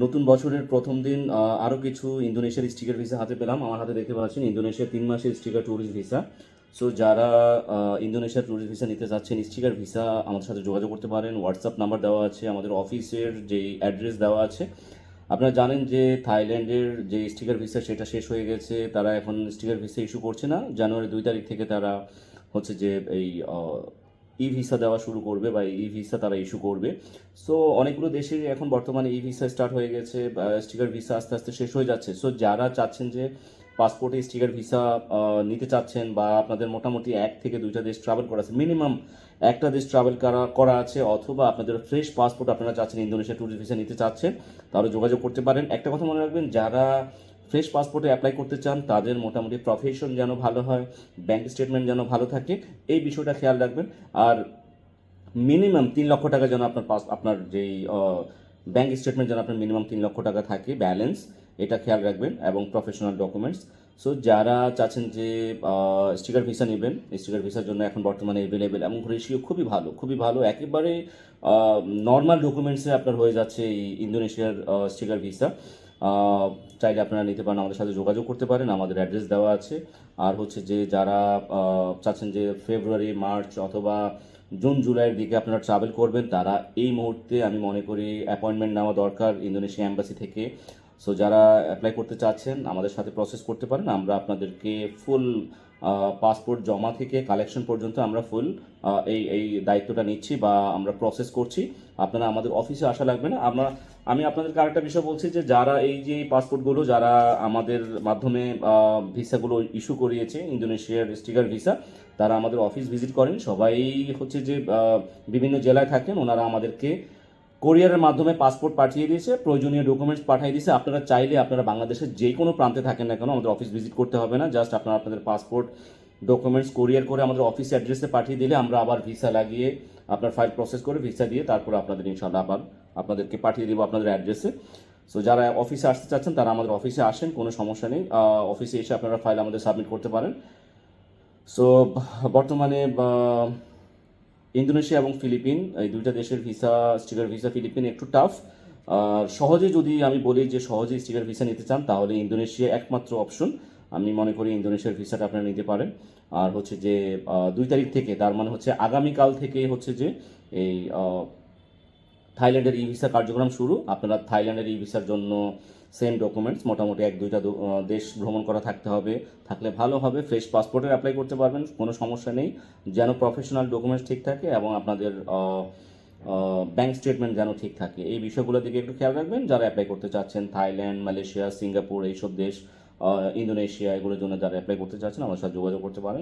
নতুন বছরের প্রথম দিন আরও কিছু ইন্দোনেশিয়ার স্টিকার ভিসা হাতে পেলাম। আমার হাতে দেখতে পাচ্ছেন, ইন্দোনেশিয়ার তিন মাসের স্টিকার ট্যুরিস্ট ভিসা সো যারা ইন্দোনেশিয়ার ট্যুরিস্ট ভিসা নিতে চাচ্ছেন, স্টিকার ভিসা আমাদের সাথে যোগাযোগ করতে পারেন। হোয়াটসঅ্যাপ নাম্বার দেওয়া আছে, আমাদের অফিসের যে অ্যাড্রেস দেওয়া আছে। আপনারা জানেন যে থাইল্যান্ডের যে স্টিকার ভিসা, সেটা শেষ হয়ে গেছে। তারা এখন স্টিকার ভিসা ইস্যু করছে না। জানুয়ারি দুই তারিখ থেকে তারা হচ্ছে যে এই ই ভিসা দেওয়া শুরু করবে বা ই ভিসা তারা ইস্যু করবে। সো অনেকগুলো দেশে এখন বর্তমানে ই ভিসা স্টার্ট হয়ে গেছে স্টিকার ভিসা আস্তে আস্তে শেষ হয়ে যাচ্ছে। সো যারা চাচ্ছেন যে পাসপোর্টে স্টিকার ভিসা নিতে চাচ্ছেন বা আপনাদের মোটামুটি এক থেকে দুইটা দেশ ট্রাভেল করা আছে মিনিমাম একটা দেশ ট্রাভেল করা করা আছে, অথবা আপনাদের ফ্রেশ পাসপোর্ট আপনারা চাচ্ছেন ইন্দোনেশিয়া ট্যুরিস্ট ভিসা নিতে চাচ্ছেন, তাহলে যোগাযোগ করতে পারেন। একটা কথা মনে রাখবেন, যারা ফ্রেশ পাসপোর্টে অ্যাপ্লাই করতে চান, তাদের মোটামুটি প্রফেশন যেন ভালো হয় ব্যাঙ্ক স্টেটমেন্ট যেন ভালো থাকে, এই বিষয়টা খেয়াল রাখবেন। আর মিনিমাম তিন লক্ষ টাকা যেন আপনার পাস আপনার যেই ব্যাঙ্ক স্টেটমেন্ট যেন আপনার মিনিমাম তিন লক্ষ টাকা থাকে ব্যালেন্স এটা খেয়াল রাখবেন এবং প্রফেশনাল ডকুমেন্টস সো যারা চাচ্ছেন যে স্টিকার ভিসা নেবেন স্টিকার ভিসার জন্য এখন বর্তমানে অ্যাভেলেবেল এবং রেশিও খুবই ভালো খুবই ভালো। একেবারে নর্মাল ডকুমেন্টসে আপনার হয়ে যাচ্ছে এই ইন্দোনেশিয়ার স্টিকার ভিসা চাইলে আপনারা নিতে পারেন, আমাদের সাথে যোগাযোগ করতে পারেন, আমাদের অ্যাড্রেস দেওয়া আছে। আর হচ্ছে যে, যারা চাচ্ছেন যে ফেব্রুয়ারি মার্চ অথবা জুন জুলাইয়ের দিকে আপনারা ট্রাভেল করবেন, তারা এই মুহূর্তে আমি মনে করি অ্যাপয়েন্টমেন্ট নেওয়া দরকার ইন্দোনেশিয়া অ্যাম্বাসি থেকে। সো যারা অ্যাপ্লাই করতে চাচ্ছেন, আমাদের সাথে প্রসেস করতে পারেন। আমরা আপনাদেরকে ফুল পাসপোর্ট জমা থেকে কালেকশন পর্যন্ত আমরা ফুল এই এই দায়িত্বটা নিচ্ছি বা আমরা প্রসেস করছি। আপনারা আমাদের অফিসে আসা লাগবে না। আমরা, আমি আপনাদেরকে আরেকটা বিষয় বলছি যে, যারা এই যে পাসপোর্টগুলো যারা আমাদের মাধ্যমে ভিসাগুলো ইস্যু করিয়েছে, ইন্দোনেশিয়ার স্টিকার ভিসা, তারা আমাদের অফিস ভিজিট করেন। সবাই হচ্ছে যে বিভিন্ন জেলায় থাকেন। ওনারা আমাদেরকে কোরিয়ারের মাধ্যমে পাসপোর্ট পাঠিয়ে দিয়েছে, প্রয়োজনীয় ডকুমেন্টস পাঠিয়ে দিয়েছে। আপনারা চাইলে আপনারা বাংলাদেশের যে কোনো প্রান্তে থাকেন না কেন আমাদের অফিস ভিজিট করতে হবে না। জাস্ট আপনারা আপনাদের পাসপোর্ট ডকুমেন্টস কোরিয়ার করে আমাদের অফিস অ্যাড্রেসে পাঠিয়ে দিলে আমরা আবার ভিসা লাগিয়ে আপনার ফাইল প্রসেস করে ভিসা দিয়ে তারপর আপনাদের ইনশাল্লাহ আবার আপনাদেরকে পাঠিয়ে দিব আপনাদের অ্যাড্রেসে সো যারা অফিসে আসতে চাচ্ছেন, তারা আমাদের অফিসে আসেন, কোনো সমস্যা নেই। অফিসে এসে আপনারা ফাইল আমাদের সাবমিট করতে পারেন। সো বর্তমানে ইন্দোনেশিয়া এবং ফিলিপিন, এই দুইটা দেশের ভিসা, স্টিকার ভিসা ফিলিপিন একটু টাফ আর সহজে যদি আমি বলি যে সহজে স্টিকার ভিসা নিতে চান, তাহলে ইন্দোনেশিয়া একমাত্র অপশন আমি মনে করি ইন্দোনেশিয়ার ভিসাটা আপনারা নিতে পারেন। আর হচ্ছে যে দুই তারিখ থেকে, তার মানে হচ্ছে আগামীকাল থেকে হচ্ছে যে, এই থাইল্যান্ডের ই ভিসা কার্যক্রম শুরু। আপনারা থাইল্যান্ডের ই ভিসার জন্য সেম ডকুমেন্টস মোটামুটি এক, দুইটা দেশ ভ্রমণ করা থাকতে হবে। থাকলে ভালো হবে। ফ্রেশ পাসপোর্টের অ্যাপ্লাই করতে পারবেন, কোনো সমস্যা নেই। যেন প্রফেশনাল ডকুমেন্টস ঠিক থাকে এবং আপনাদের ব্যাংক স্টেটমেন্ট যেন ঠিক থাকে। এই বিষয়গুলোর দিকে একটু খেয়াল রাখবেন। যারা অ্যাপ্লাই করতে চাচ্ছেন, থাইল্যান্ড, মালয়েশিয়া, সিঙ্গাপুর, এইসব দেশ ইন্দোনেশিয়া, এগুলোর জন্য যারা অ্যাপ্লাই করতে চাচ্ছেন, আমার সাথে যোগাযোগ করতে পারেন।